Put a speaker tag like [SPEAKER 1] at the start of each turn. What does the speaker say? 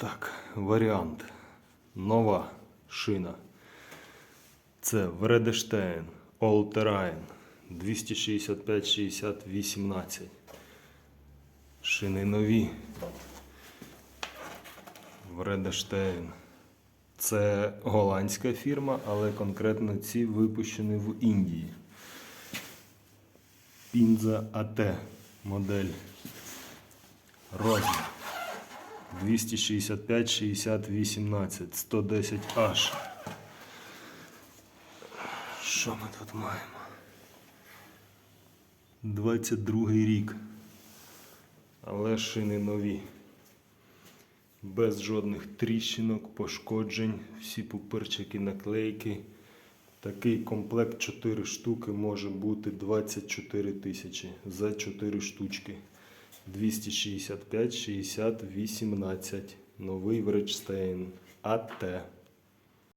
[SPEAKER 1] Так, варіант. Нова шина. Це Вредештейн All Terrain 265 60 18. Шини нові. Вредештейн. Це голландська фірма, але конкретно ці випущені в Індії. Пінза АТ модель. Розмір. 265 60 18 110 H. Що ми тут маємо? 22 рік. Але шини нові. Без жодних тріщинок, пошкоджень, всі пуперчики, наклейки. Такий комплект 4 штуки може бути 24 тисячі за 4 штучки. 265 60 18. Новий Вречстейн АТ.